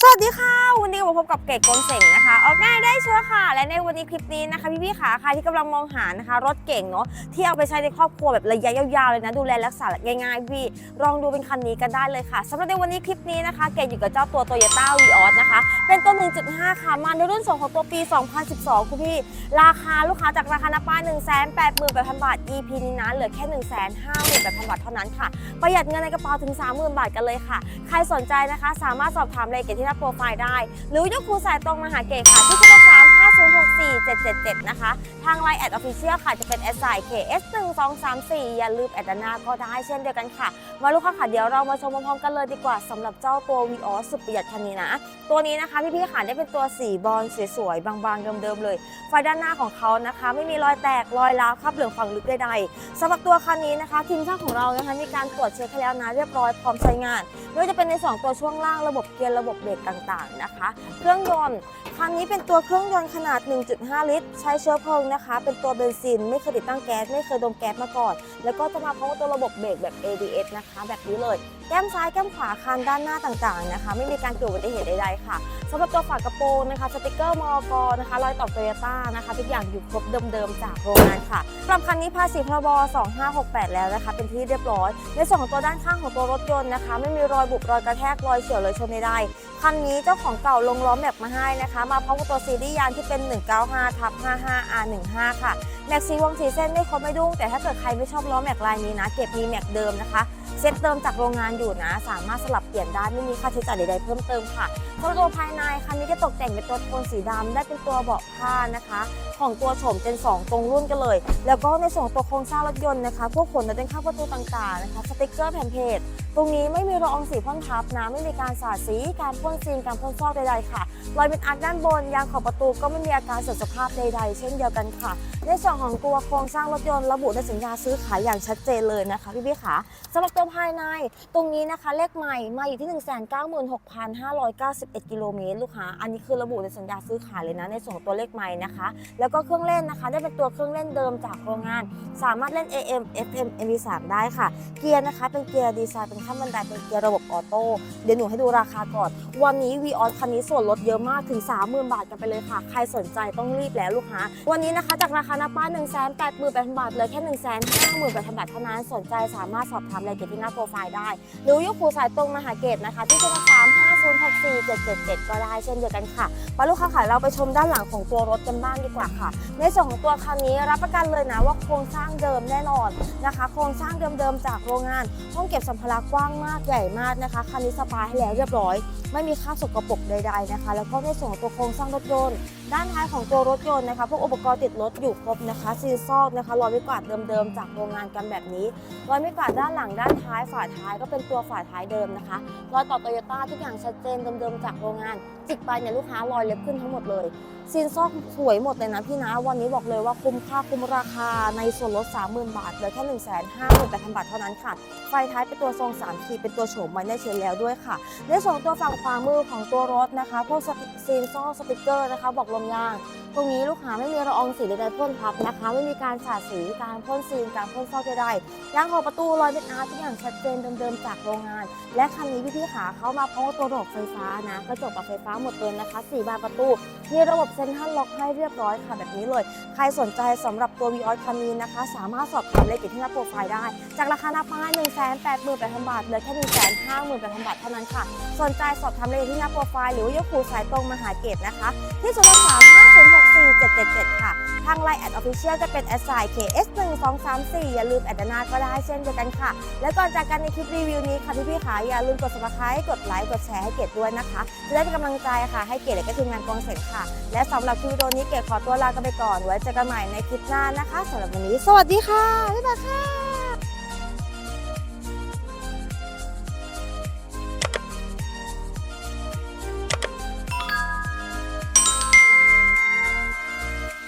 สวัสดีค่ะ วันนี้มาพบกับเกดกลเสงนะคะ ออกง่ายได้เชื่อค่ะ และในวันนี้คลิปนี้นะคะ พี่ๆขาค่ะที่กำลังมองหานะคะ รถเก่งเนาะที่เอาไปใช้ในครอบครัวแบบระยะยาวๆเลยนะ ดูแลรักษาง่ายๆพี่ลองดูเป็นคันนี้กันได้เลยค่ะสำหรับในวันนี้คลิปนี้นะคะ เกดอยู่กับเจ้าตัวโตโยต้าวีออสนะคะ เป็นตัว 1.5 ค่ะมาในรุ่นส่งของตัวปี 2012 คุณพี่ ราคาลูกค้าจากราคาหน้าป้าย 1 8 8 0 0 0 บาท EP นี้นะเหลือแค่ 1 5 8 0 0 0 บาทเท่านั้นค่ะ ประหยัดเงินในกระเป๋าถึง 30,000 บาทกันเลยค่ะ ใครสนใจนะคะ สามารถสอบถามรายละเอียดที่หน้าโปรไฟล์ได้ หรือยกคูสายตรงมาหาเก๋ค่ะที่0 3 5 0 6 4 7 7 7 นะคะ ทางไลน์แอดออฟฟิเชียลค่ะจะเป็น s i KS 1 2 3 4อย่าลืมแอดด้านหน้าก็ได้เช่นเดียวกันค่ะ มาลูกค้าค่ะเดี๋ยวเรามาชมพร้อมๆกันเลยดีกว่าสำหรับเจ้าตัว v ีออสุดประหยัดคันนี้นะ ตัวนี้นะคะพี่ๆค่ะได้เป็นตัวสีบอลสวยๆ บางๆ เดิมๆเลย ไฟด้านหน้าของเขานะคะ ไม่มีรอยแตกรอยร้าวคราบเหลืองฝังลึกใดๆสำหรับตัวคันนี้นะคะทีมช่างของเรานะคะมีการตรวจเช็คให้แล้วนะเรียบร้อยพร้อมใช้งานไม่ว่าจะเป็นใน2ตัวช่วงล่างระบบเกียร์ระบบเบรกต่างๆนะคะ เครื่องยนต์คันนี้เป็นตัวเครื่องยนต์ขนาด1.5 ลิตร ใช้เชื้อเพลิงนะคะ เป็นตัวเบนซิน ไม่เคยติดตั้งแก๊ส ไม่เคยดมแก๊สมาก่อน แล้วก็จะมาพร้อมกับตัวระบบเบรกแบบ ABS นะคะ แบบนี้เลย แก้มซ้ายแก้มขวาคันด้านหน้าต่างๆนะคะ ไม่มีการเกิดอุบัติเหตุใดๆค่ะสำหรับตัวฝากระโปรงนะคะ สติกเกอร์มอกนะคะ รอยต่อโตโยต้านะคะ ทุกอย่างอยู่ครบเดิมๆจากโรงงานค่ะสำหรับคันนี้ภาษีพรบ 2568 แล้วนะคะ เป็นที่เรียบร้อย ในส่วนของตัวด้านข้างของตัวรถยนต์นะคะ ไม่มีรอยบุบรอยกระแทกรอยเฉียวเลยชนใดๆคันนี้เจ้าของเก่าลงล้อมแม็กมาให้นะคะ มาพร้อมกับตัวซีรีส์ยางที่เป็น195ทับ55 R15 ค่ะแม็กซีวงสีเส้นไม่ครบไม่ดุ้งแต่ถ้าเกิดใครไม่ชอบล้อแม็กลายนี้นะ เก็บมีแม็กเดิมนะคะเซ็ตเติมจากโรงงานอยู่นะ สามารถสลับเปลี่ยนได้ไม่มีค่าใช้จ่ายใดๆเพิ่มเติมค่ะสำหรับตัวภายในคันนี้จะตกแต่งเป็นตัวโทนสีดำได้เป็นตัวเบาะผ้านะคะ ของตัวโฉมเจน2 ตรงรุ่นกันเลย แล้วก็ในส่วนตัวโครงสร้างรถยนต์นะคะพวกขนและเป็นข้างประตูต่างๆนะคะสติกเกอร์แผ่นเพจ ตรงนี้ไม่มีรอยองสีพ่นทับนะไม่มีการสาดสีการพ่นซีนการพ่นซอกใดๆค่ะรอยเป็นอาร์ด้านบนยางขอบประตูก็ไม่มีอาการเสื่อมสภาพใดๆ เช่นเดียวกันค่ะ ในส่วนของตัวโครงสร้างรถยนต์ระบุในสัญญาซื้อขายอย่างชัดเจนเลยนะคะพี่พี่ขาสำหรับตัวภายในตรงนี้นะคะเลขใหม่มาอยู่ที่ 196,591 กิโลเมตรลูกค้าอันนี้คือระบุในสัญญาซื้อขายเลยนะในส่วนของตัวเลขใหม่นะคะ แล้วก็เครื่องเล่นนะคะ ได้เป็นตัวเครื่องเล่นเดิมจากโรงงาน สามารถเล่น AM FM MP3 ได้ค่ะ เกียร์นะคะเป็นเกียร์ดีไซน์เป็นขั้นบันไดเป็นเกียร์ระบบออโต้เดี๋ยวหนูให้ดูราคาก่อน วันนี้วีออสคันนี้ส่วนลดเยอะมากถึง 30,000 บาทกันไปเลยค่ะ ใครสนใจต้องรีบแล้วลูกค้า วันนี้นะคะจากราคาหน้าป้า1 8 8 0 0 0 บาทเลยแค่ 1 5 0 0 0 0 บาทเท่านั้นสนใจสามารถสอบถามรายละเอียดที่หน้าโปรไฟล์ได้ หรือยกคครูสายตรงมหาเกตนะคะที่โทรศัพท์ 064777 ก็ได้เช่นเดียวกันค่ะมาลูกค้าค่ะเราไปชมด้านหลังของตัวรถกันบ้างดีกว่าค่ะ ในส่วนของตัวคันนี้รับประกันเลยนะว่าโครงสร้างเดิมแน่นอนนะคะ โครงสร้างเดิมๆจากโรงงาน ห้องเก็บสัมภาระกว้างมากใหญ่มากนะคะคันนี้สบายแล้วเรียบร้อย ไม่มีค่าสกปรกใดๆนะคะ แล้วก็ในส่วนของตัวโครงสร้างรถยนต์ด้านท้ายของตัวรถยนต์นะคะพวกอุปกรณ์ติดรถอยู่ครบนะคะซีซอกนะคะรอยไม่กวาดเดิมๆจากโรงงานกันแบบนี้รอยไม่กวาดด้านหลังด้านท้ายฝาท้ายก็เป็นตัวฝาท้ายเดิมนะคะรอยต่อโตโยต้าทุกอย่างชัดเจนเดิมๆจากโรงงานจิกไปเนี่ยลูกค้ารอยเล็บขึ้นทั้งหมดเลยซีนซอกสวยหมดเลยนะพี่นะวันนี้บอกเลยว่าคุ้มค่าคุ้มราคาในส่วนลด 30,000 บาทเหลือแค่1 5 8 0 0 0 บาทเท่านั้นค่ะไฟท้ายเป็นตัวทรง3ขีดเป็นตัวโฉมไว้ในเชนแล้วด้วยค่ะในส่วนตัวฝั่งขวามือของตัวรถนะคะ พวกซีนซอสติกเกอร์นะคะ บอกลมยาง ตรงนี้ลูกค้าไม่มีละอองสีใดๆพ่นทับนะคะ ไม่มีการสาดสีการพ่นซีนการพ่นซอกใดๆยางขอบประตูรอยเป็นอาร์ตทุกอย่างชัดเจนเดิมๆจากโรงงาน และคันนี้พี่ๆขาเขามาพร้อมตัวระบบไฟฟ้านะกระจกปรับไฟฟ้าหมดเลยนะคะ4บานประตูมีระบบเซ็นทรัลล็อกให้เรียบร้อยค่ะแบบนี้เลย ใครสนใจสำหรับตัว v ีออคันนี้นะคะ สามารถสอบถามรายละเอียดที่หน้าโปรไฟล์ได้ จากราคาหน้าป้าย1 8 8 0 0 0บาทเหลือแค่1 5 0 0 0 0บาทเท่านั้นค่ะ สนใจสอบถามรายละเอียดที่หน้าโปรไฟล์หรือยกหูสายตรงมหาเกตนะคะ ที่0 3 5 0 6 4 7 7 7ค่ะ ทางไลน์แอดออฟฟิเชียลจะเป็น s i KS 1 2 3 4อสหนึ่งสองสามสี่อย่าลืมแอดด้านาก็ได้เช่นเดียวกันค่ะ และก่อนจากกันในคลิปรีวิวนี้ค่ะพี่ๆค่ะอย่าลืมกด subscribe กดไลค์กดแชร์ให้เกดด้วยนะคะจะได้เป็นกำลังใจค่ะให้เกดและก็ทีมงานกองเสร็จค่ะ และสำหรับคลิปวิดีโอนี้เกดขอตัวลากันไปก่อนไว้เจอกันใหม่ในคลิปหน้านะคะสำหรับวันนี้ สวัสดีค่ะบ๊ายบายค่ะ